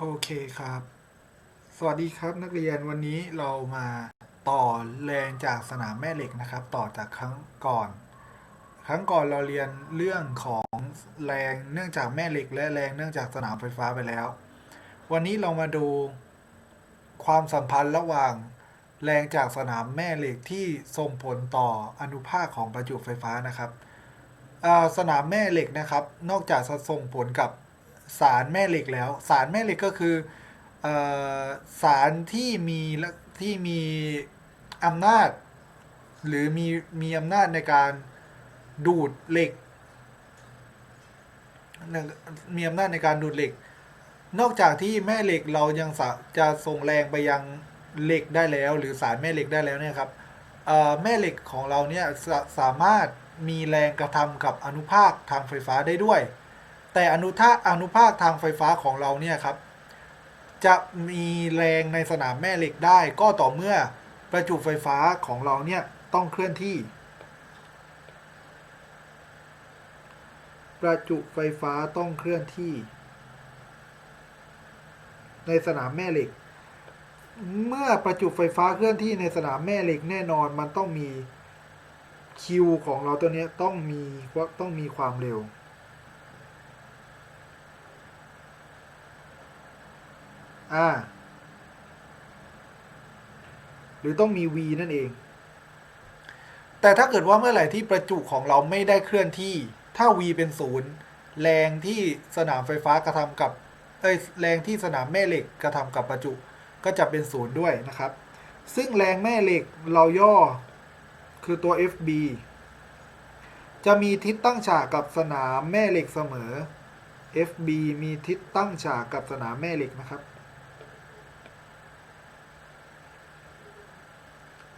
โอเคครับ สวัสดีครับนักเรียนวันนี้เรามาต่อแรงจากสนามแม่เหล็กนะครับ ต่อจากครั้งก่อน ครั้งก่อนเราเรียนเรื่องของแรงเนื่องจากแม่เหล็ก และแรงเนื่องจากสนามไฟฟ้าไปแล้ว วันนี้เรามาดูความสัมพันธ์ระหว่าง แรงจากสนามแม่เหล็กที่ส่งผลต่ออนุภาคของประจุไฟฟ้านะครับสนามแม่เหล็กนะครับ นอกจากจะส่งผลกับ สารแม่เหล็กแล้ว สารแม่เหล็กก็คืออสารที่มีที่มีอำนาจ หรือมีมีอำนาจในการดูดเหล็ก มีอำนาจในการดูดเหล็ก นอกจากที่แม่เหล็กเรายังจะส่งแรงไปยังเหล็กได้แล้ว หรือสารแม่เหล็กได้แล้วเนี่ยครับแม่เหล็กของเราเนี่ยสสามารถมีแรงกระทำกับอนุภาคทางไฟฟ้าได้ด้วย แต่อนุภาอนุภาคทางไฟฟ้าของเราเนี่ยครับ จะมีแรงในสนามแม่เหล็กได้ ก็ต่อเมื่อประจุไฟฟ้าของเราเนี่ยต้องเคลื่อนที่ ประจุไฟฟ้าต้องเคลื่อนที่ ในสนามแม่เหล็ก เมื่อประจุไฟฟ้าเคลื่อนที่ในสนามแม่เหล็กแน่นอนมันต้องมีคิวของเราตัวเนี้ยต้องมีต้องมีความเร็ว อ่า หรือต้องมี v นั่นเอง แต่ถ้าเกิดว่าเมื่อไหร่ที่ประจุของเราไม่ได้เคลื่อนที่ ถ้า v เป็นศูนย์แรงที่สนามไฟฟ้ากระทำกับเอ้ยแรงที่สนามแม่เหล็กกระทำกับประจุก็จะเป็นศูนย์ด้วยนะครับ ซึ่งแรงแม่เหล็กเราย่อคือตัว FB จะมีทิศตั้งฉากกับสนามแม่เหล็กเสมอ FB มีทิศตั้งฉากกับสนามแม่เหล็กนะครับ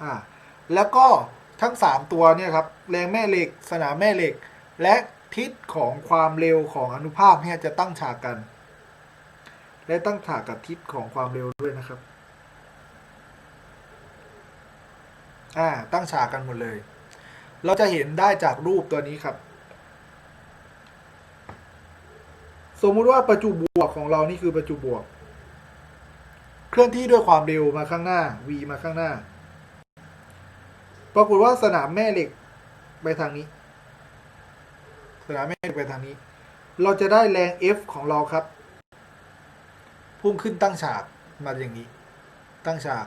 อ่าแล้วก็ทั้ง 3 ตัวเนี่ยครับแรงแม่เหล็ก สนามแม่เหล็ก และทิศของความเร็วของอนุภาคเนี่ยจะตั้งฉากกัน และตั้งฉากกับทิศของความเร็วด้วยนะครับอ่าตั้งฉากกันหมดเลย เราจะเห็นได้จากรูปตัวนี้ครับ สมมุติว่าประจุบวกของเรานี่คือประจุบวก เคลื่อนที่ด้วยความเร็วมาข้างหน้า v มาข้างหน้า ปรากฏว่าสนามแม่เหล็กไปทางนี้ สนามแม่เหล็กไปทางนี้ เราจะได้แรง F ของเราครับ พุ่งขึ้นตั้งฉากมาอย่างนี้ ตั้งฉาก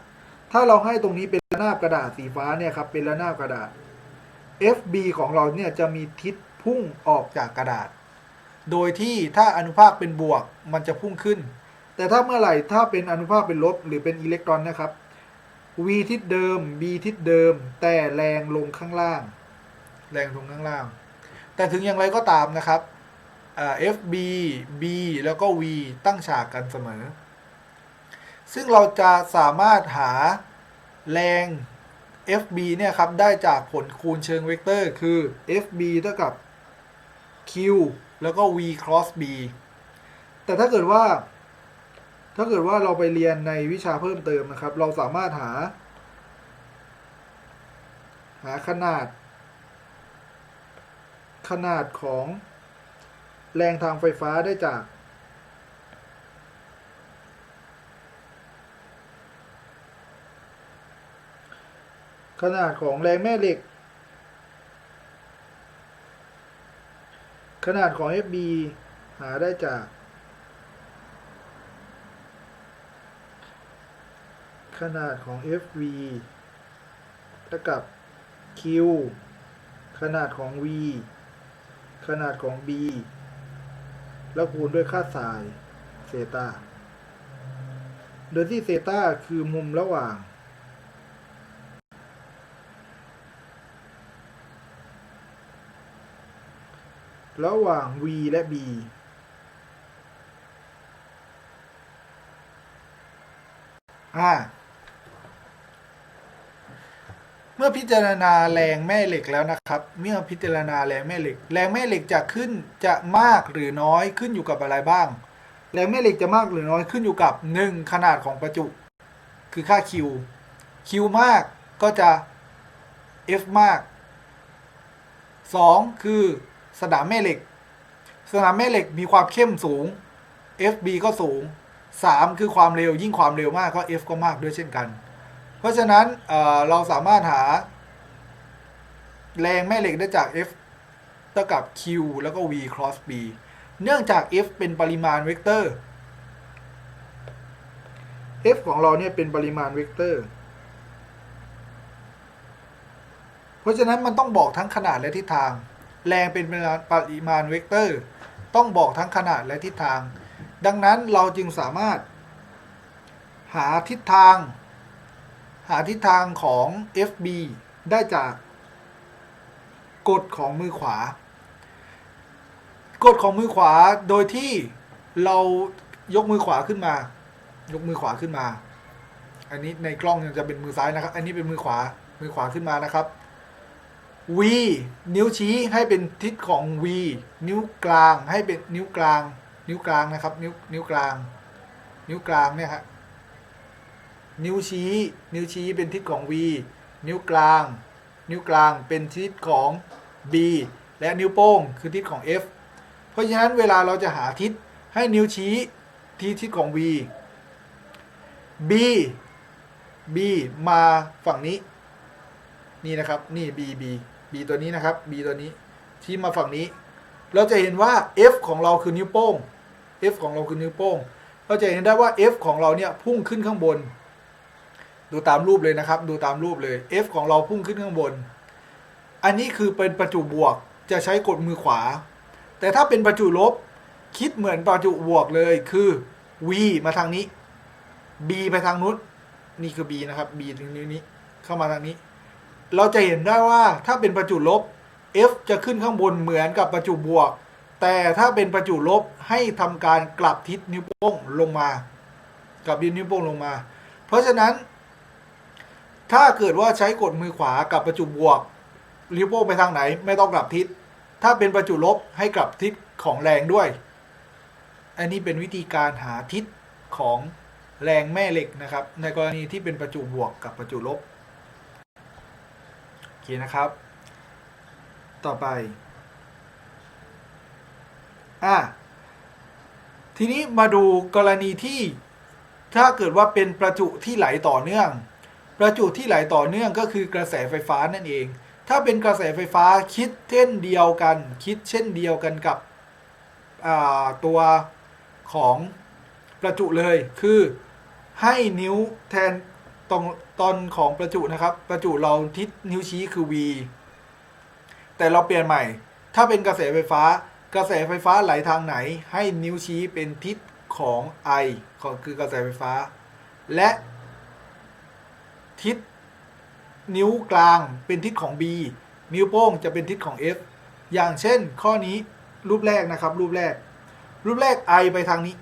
ถ้าเราให้ตรงนี้เป็นระนาบกระดาษสีฟ้าเนี่ยครับเป็นระนาบกระดาษ FB ของเราเนี่ยจะมีทิศพุ่งออกจากกระดาษ โดยที่ถ้าอนุภาคเป็นบวกมันจะพุ่งขึ้น แต่ถ้าเมื่อไหร่ถ้าเป็นอนุภาคเป็นลบหรือเป็นอิเล็กตรอนนะครับ v ทิศเดิม b ทิศเดิม แต่แรงลงข้างล่าง แรงลงข้างล่าง แต่ถึงอย่างไรก็ตามนะครับ fb b แล้วก็ v ตั้งฉากกันเสมอ ซึ่งเราจะสามารถหาแรง fb เนี่ยครับ ได้จากผลคูณเชิงเวกเตอร์ คือ fb เท่ากับ q แล้วก็ v cross b แต่ถ้าเกิดว่า ถ้าเกิดว่าเราไปเรียนในวิชาเพิ่มเติมนะครับ เราสามารถหา หาขนาด ขนาดของแรงทางไฟฟ้าได้จาก ขนาดของแรงแม่เหล็ก ขนาดของ FB หาได้จาก ขนาดของ FV เท่ากับ Q ขนาดของ V ขนาดของ B แล้วคูณด้วยค่าสายเซตาโดยที่เซตาคือมุมระหว่าง ระหว่าง V และ B อ่า เมื่อพิจารณาแรงแม่เหล็กแล้วนะครับ เมื่อพิจารณาแรงแม่เหล็ก แรงแม่เหล็กจะขึ้นจะมากหรือน้อยขึ้นอยู่กับอะไรบ้าง แรงแม่เหล็กจะมากหรือน้อยขึ้นอยู่กับ 1. ขนาดของประจุ คือค่า Q Q มากก็จะ F มาก 2. คือสนามแม่เหล็ก สนามแม่เหล็กมีความเข้มสูง FB ก็สูง 3 คือความเร็วยิ่งความเร็วมากก็ F ก็มากด้วยเช่นกัน เพราะฉะนั้นเเราสามารถหา แรงแม่เหล็กได้จาก F เท่ากับ Q แล้วก็ V cross B เนื่องจาก F เป็นปริมาณเวกเตอร์ F ของเราเนี่ยเป็นปริมาณเวกเตอร์ เพราะฉะนั้นมันต้องบอกทั้งขนาดและทิศทาง แรงเป็นปริมาณเวกเตอร์ ต้องบอกทั้งขนาดและทิศทาง ดังนั้นเราจึงสามารถหาทิศทาง หาทิศทางของ FB ได้จากกฎของมือขวา กฎของมือขวาโดยที่เรายกมือขวาขึ้นมา ยกมือขวาขึ้นมา อันนี้ในกล้องยังจะเป็นมือซ้ายนะครับ อันนี้เป็นมือขวา มือขวาขึ้นมานะครับ V นิ้วชี้ให้เป็นทิศของ V นิ้วกลางให้เป็นนิ้วกลาง นิ้วกลางนะครับ นิ้วนิ้วกลาง นิ้วกลางเนี่ยฮะ นิ้วชี้ นิ้วชี้เป็นทิศของ V นิ้วกลาง นิ้วกลางเป็นทิศของ B และนิ้วโป้งคือทิศของ F เพราะฉะนั้นเวลาเราจะหาทิศให้นิ้วชี้ที่ทิศของ V B B มาฝั่งนี้ นี่นะครับ นี่ B B B ตัวนี้นะครับ B ตัวนี้ชี้มาฝั่งนี้ เราจะเห็นว่า F ของเราคือนิ้วโป้ง F ของเราคือนิ้วโป้ง เราจะเห็นได้ว่า F ของเราเนี่ยพุ่งขึ้นข้างบน ดูตามรูปเลยนะครับ ดูตามรูปเลย F ของเราพุ่งขึ้นข้างบน อันนี้คือเป็นประจุบวกจะใช้กดมือขวา แต่ถ้าเป็นประจุลบคิดเหมือนประจุบวกเลยคือ V มาทางนี้ B ไปทางนู้นนี่คือ B นะครับ B ถึงนิ้วนี้เข้ามาทางนี้ เราจะเห็นได้ว่าถ้าเป็นประจุลบ F จะขึ้นข้างบนเหมือนกับประจุบวก แต่ถ้าเป็นประจุลบให้ทำการกลับทิศนิ้วโป้งลงมา กลับดินนิ้วโป้งลงมา เพราะฉะนั้น ถ้าเกิดว่าใช้กดมือขวากับประจุบวกนิ้วโป้ไปทางไหนไม่ต้องกลับทิศ ถ้าเป็นประจุลบให้กลับทิศของแรงด้วย อันนี้เป็นวิธีการหาทิศของแรงแม่เหล็กนะครับ ในกรณีที่เป็นประจุบวกกับประจุลบ โอเคนะครับ ต่อไป อะ ทีนี้มาดูกรณีที่ถ้าเกิดว่าเป็นประจุที่ไหลต่อเนื่อง ประจุที่ไหลต่อเนื่องก็คือกระแสไฟฟ้านั่นเอง ถ้าเป็นกระแสไฟฟ้าคิดเช่นเดียวกัน คิดเช่นเดียวกันกับตัวของประจุเลย คือให้นิ้วแทนตรงตอนของประจุนะครับ ประจุเราทิศนิ้วชี้คือ V แต่เราเปลี่ยนใหม่ ถ้าเป็นกระแสไฟฟ้า กระแสไฟฟ้าไหลทางไหน ให้นิ้วชี้เป็นทิศของ I ก็คือกระแสไฟฟ้า และ ทิศนิ้วกลางเป็นทิศของ B นิ้วโป้งจะเป็นทิศของ F อย่างเช่นข้อนี้รูปแรกนะครับ รูปแรก รูปแรก I ไปทางนี้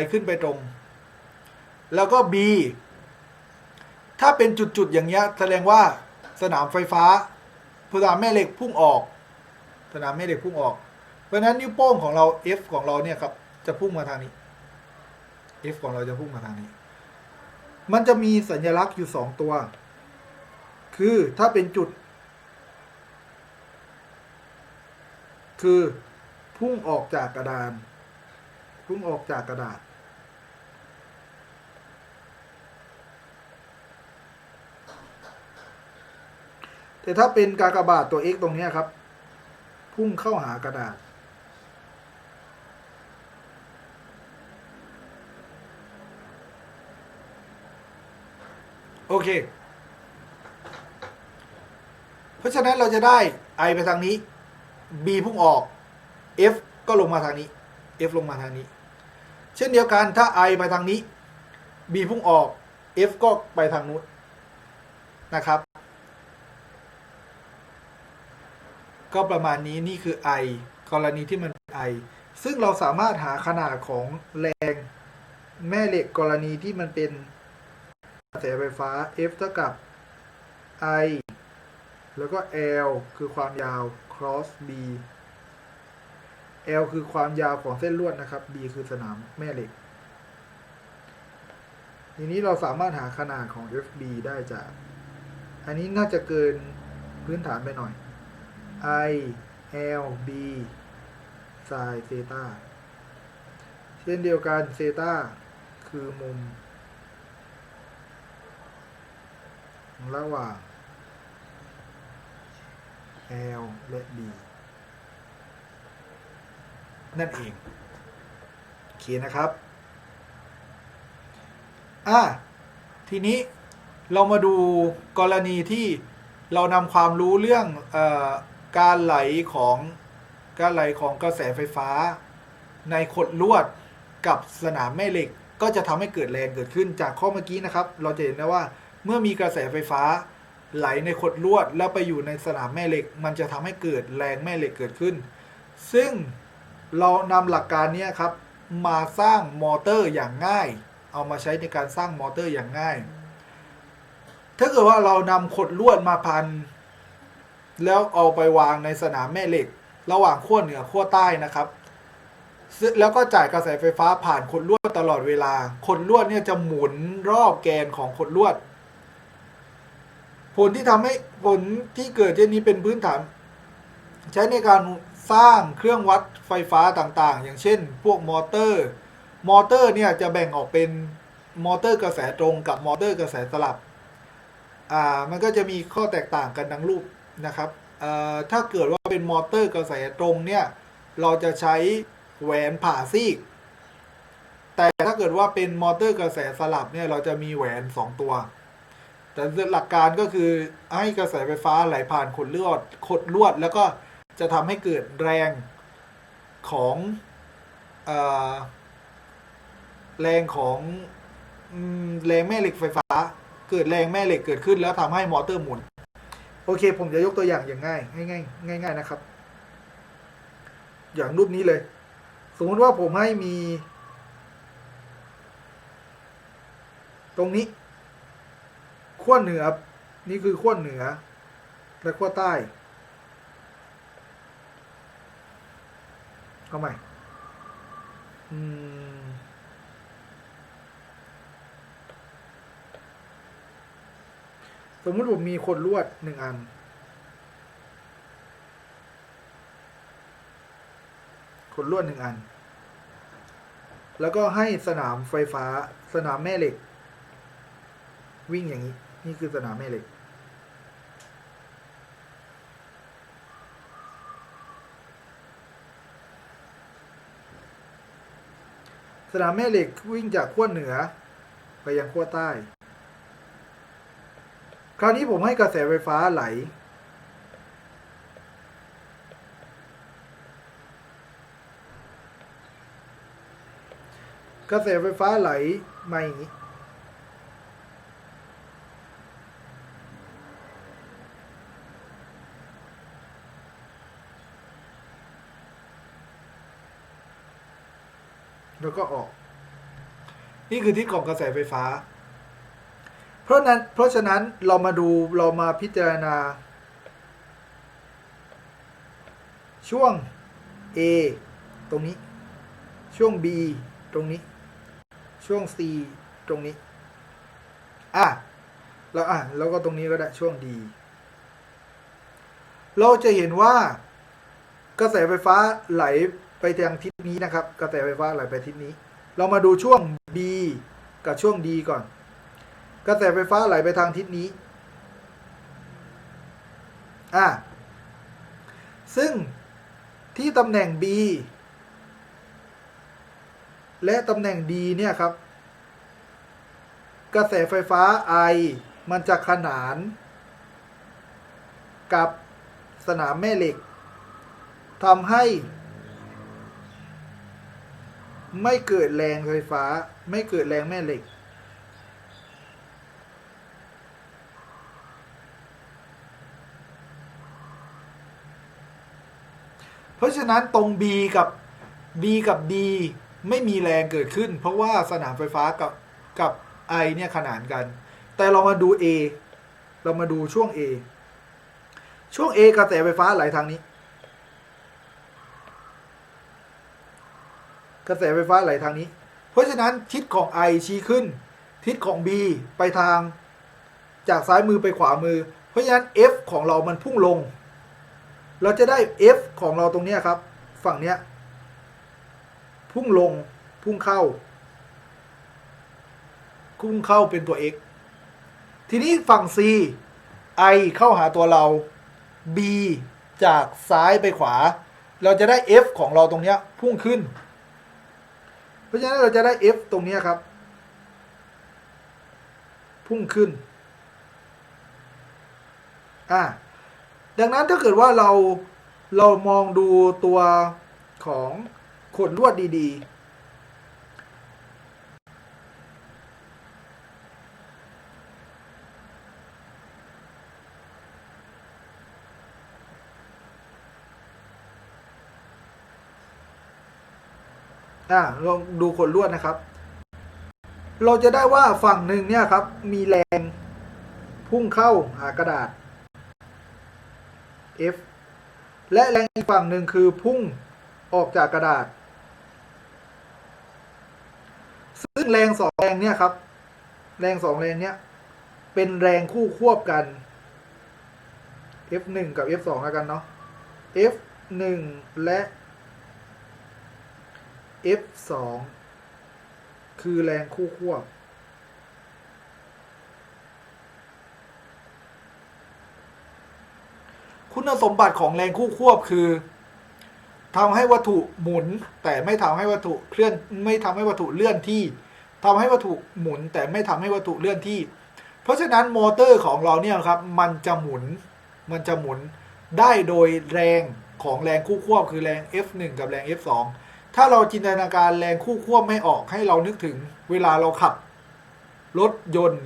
I ขึ้นไปตรง แล้วก็ B ถ้าเป็นจุดๆอย่างเงี้ยแสดงว่าสนามไฟฟ้าสนามแม่เหล็กพุ่งออก สนามแม่เหล็กพุ่งออก เพราะนั้นนิ้วโป้งของเรา F ของเราเนี่ยครับจะพุ่งมาทางนี้ F ของเราจะพุ่งมาทางนี้ มันจะมีสัญลักษณ์อยู่สองตัว คือถ้าเป็นจุด คือพุ่งออกจากกระดาน พุ่งออกจากกระดาษ แต่ถ้าเป็นกากบาทตัว x ตรงนี้ครับ พุ่งเข้าหากระดาษ โอเค เพราะฉะนั้นเราจะได้ i ไปทางนี้ b พุ่งออก f ก็ลงมาทางนี้ f ลงมาทางนี้ เช่นเดียวกันถ้า i ไปทางนี้ b พุ่งออก f ก็ไปทางนู้นนะครับ ก็ประมาณนี้นี่คือ i กรณีที่มันเป็น i ซึ่งเราสามารถหาขนาดของแรงแม่เหล็กกรณีที่มันเป็น กระแสไฟฟ้า F เท่ากับ I แล้วก็ L คือความยาว cross B L คือความยาวของเส้นลวดนะครับ B คือสนามแม่เหล็ก ทีนี้เราสามารถหาขนาดของ FB ได้จาก อันนี้น่าจะเกินพื้นฐานไปหน่อย I L B ไซน์เซตาเช่นเดียวกันเซตาคือมุม ระหว่าง L และ B นั่นเองโอเคนะครับ อะ ทีนี้เรามาดูกรณีที่เรานำความรู้เรื่องอการไหลของการไหลของกระแสไฟฟ้า ในขดลวดกับสนามแม่เหล็ก ก็จะทำให้เกิดแรงเกิดขึ้นจากข้อเมื่อกี้นะครับ เราจะเห็นได้ว่า เมื่อมีกระแสไฟฟ้าไหลในขดลวดแล้วไปอยู่ในสนามแม่เหล็ก มันจะทำให้เกิดแรงแม่เหล็กเกิดขึ้น ซึ่งเรานำหลักการนี้ครับ มาสร้างมอเตอร์อย่างง่าย เอามาใช้ในการสร้างมอเตอร์อย่างง่าย ถ้าเกิดว่าเรานำขดลวดมาพัน แล้วเอาไปวางในสนามแม่เหล็ก ระหว่างขั้วเหนือขั้วใต้นะครับ แล้วก็จ่ายกระแสไฟฟ้าผ่านขดลวดตลอดเวลาขดลวดเนี่ยจะหมุนรอบแกนของขดลวด ผลที่ทำให้ผลที่เกิดเช่นนี้เป็นพื้นฐาน ใช้ในการสร้างเครื่องวัดไฟฟ้าต่างๆ อย่างเช่น พวกมอเตอร์ มอเตอร์เนี่ยจะแบ่งออกเป็นมอเตอร์กระแสตรงกับมอเตอร์กระแสสลับ อ่า มันก็จะมีข้อแตกต่างกันดังรูปนะครับ เอ่อ ถ้าเกิดว่าเป็นมอเตอร์กระแสตรงเนี่ย เราจะใช้แหวนผ่าซีก แต่ถ้าเกิดว่าเป็นมอเตอร์กระแสสลับเนี่ย เราจะมีแหวน 2 ตัว แต่หลักการก็คือให้กระแสไฟฟ้าไหลผ่านขดลวดขดลวด แล้วก็จะทำให้เกิดแรงของอแรงของแรงแม่เหล็กไฟฟ้า เกิดแรงแม่เหล็กเกิดขึ้น แล้วทำให้มอเตอร์หมุน โอเค ผมจะยกตัวอย่างอย่างง่ายง่ายง่ายง่ายง่ายนะครับ อย่างรูปนี้เลย สมมติว่าผมให้มี ตรงนี้ ขั้วเหนือ นี่คือขั้วเหนือ และขั้วใต้เอาใหม่อืมสมมุติผมมีคนลวดหนึ่งอัน คนลวดหนึ่งอัน แล้วก็ให้สนามไฟฟ้าสนามแม่เหล็ก วิ่งอย่างนี้ นี่คือสนามแม่เหล็ก สนามแม่เหล็กวิ่งจากขั้วเหนือ ไปยังขั้วใต้ คราวนี้ผมให้กระแสไฟฟ้าไหลกระแสไฟฟ้าไหลมาอย่างนี้ ล้วก็ออก นี่คือทิศของกระแสไฟฟ้า เพราะนั้น เพราะฉะนั้นเรามาดูเรามาพิจารณา ช่วง A ตรงนี้ ช่วง B ตรงนี้ ช่วง C ตรงนี้ อะแล้วอะแล้วก็ตรงนี้ก็ได้ช่วง D เราจะเห็นว่ากระแสไฟฟ้าไหล ไปทางทิศนี้นะครับกระแสไฟฟ้าไหลไปทิศนี้ เรามาดูช่วง B กับช่วง D ก่อน กระแสไฟฟ้าไหลไปทางทิศนี้อะซึ่งที่ตำแหน่ง B และตำแหน่ง D เนี่ยครับ กระแสไฟฟ้า I มันจะขนาน กับสนามแม่เหล็กทำให้ ไม่เกิดแรงไฟฟ้า ไม่เกิดแรงแม่เหล็ก เพราะฉะนั้นตรง B กับ B กับ D ไม่มีแรงเกิดขึ้น เพราะว่าสนามไฟฟ้ากับกับ I เนี่ยขนานกัน แต่เรามาดู A เรามาดูช่วง A ช่วง A กระแสไฟฟ้าไหลทางนี้ กระแสไฟฟ้าไหลทางนี้ เพราะฉะนั้นทิศของ I ชี้ขึ้น ทิศของ B ไปทาง จากซ้ายมือไปขวามือ เพราะฉะนั้น F ของเรามันพุ่งลง เราจะได้ F ของเราตรงนี้ครับ ฝั่งเนี้ย พุ่งลง พุ่งเข้า พุ่งเข้าเป็นตัว x ทีนี้ฝั่ง c i เข้าหาตัวเรา b จากซ้ายไปขวา เราจะได้ f ของเราตรงนี้พุ่งขึ้น เพราะฉะนั้นเราจะได้ f ตรงนี้ครับ พุ่งขึ้น อ่า ดังนั้นถ้าเกิดว่าเราเรามองดูตัวของขนลวดดีๆ อ่าลองดูขนลวดนะครับ เราจะได้ว่าฝั่งหนึ่งเนี่ยครับ มีแรงพุ่งเข้าหากระดาษ F และแรงอีกฝั่งหนึ่งคือพุ่งออกจากกระดาษ ซึ่งแรงสองแรงเนี่ยครับ แรงสองแรงเนี่ยเป็นแรงคู่ควบกัน F หนึ่งกับ F สองแล้วกันเนาะ F หนึ่งและ F สองคือแรงคู่ควบ คุณสมบัติของแรงคู่ควบคือทำให้วัตถุหมุน แต่ไม่ทำให้วัตถุเคลื่อนไม่ทำให้วัตถุเลื่อนที่ทำให้วัตถุหมุน แต่ไม่ทำให้วัตถุเลื่อนที่ เพราะฉะนั้นมอเตอร์ของเราเนี่ยครับมันจะหมุนมันจะหมุนได้โดยแรงของแรงคู่ควบคือแรง F1 กับแรง F2 ถ้าเราจินตนาการแรงคู่ควบไม่ออกให้เรานึกถึงเวลาเราขับ รถยนต์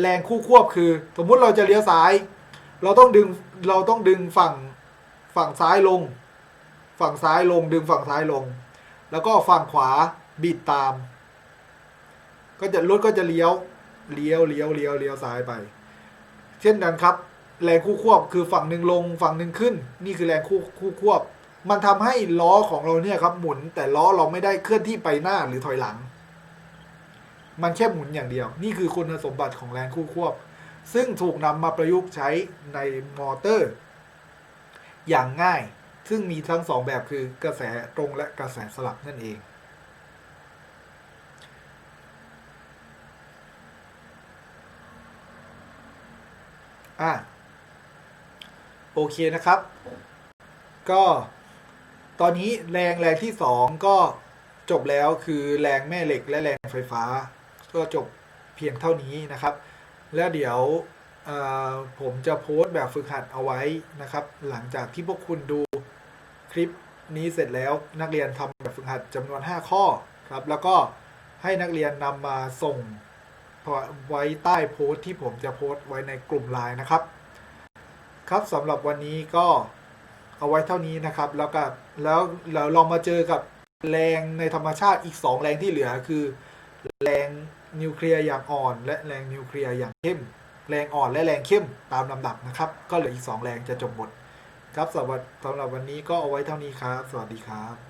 แรงคู่ควบคือ สมมุติเราจะเลี้ยวซ้าย เราต้องดึงเราต้องดึงฝั่งฝั่งซ้ายลง ฝั่งซ้ายลงดึงฝั่งซ้ายลง แล้วก็ฝั่งขวาบิดตาม ก็จะรถก็จะเลี้ยวเลี้ยวเลี้ยวเลี้ยวเลี้ยวซ้ายไป เช่นนั้นครับ แรงคู่ควบคือฝั่งหนึ่งลง ฝั่งหนึ่งขึ้น นี่คือแรงคู่คู่ควบ มันทำให้ล้อของเราเนี่ยครับหมุน แต่ล้อเราไม่ได้เคลื่อนที่ไปหน้าหรือถอยหลัง มันแค่หมุนอย่างเดียว นี่คือคุณสมบัติของแรงคู่ควบ ซึ่งถูกนำมาประยุกต์ใช้ในมอเตอร์ อย่างง่าย ซึ่งมีทั้งสองแบบคือกระแสตรงและกระแสสลับนั่นเองอะโอเคนะครับ ก็ ตอนนี้แรงแรงที่สองก็จบแล้วคือแรงแม่เหล็กและแรงไฟฟ้า ก็จบเพียงเท่านี้นะครับ แล้วเดี๋ยวผมจะโพสต์แบบฝึกหัดเอาไว้นะครับ หลังจากที่พวกคุณดูคลิปนี้เสร็จแล้วนักเรียนทำแบบฝึกหัดจำนวน 5 ข้อครับ แล้วก็ให้นักเรียนนำมาส่งไว้ใต้โพสต์ที่ผมจะโพสต์ไว้ในกลุ่มไลน์นะครับ ครับสำหรับวันนี้ก็เอาไว้เท่านี้นะครับ แล้วก็ แล้วเราลองมาเจอกับแรงในธรรมชาติอีก 2 แรงที่เหลือคือ แรงนิวเคลียร์อย่างอ่อน และแรงนิวเคลียร์อย่างเข้ม แรงอ่อนและแรงเข้มตามลำดับนะครับ ก็เหลืออีก 2 แรงจะจบบท ครับสำหรับสำหรับวันนี้ก็เอาไว้เท่านี้ครับ สวัสดีครับ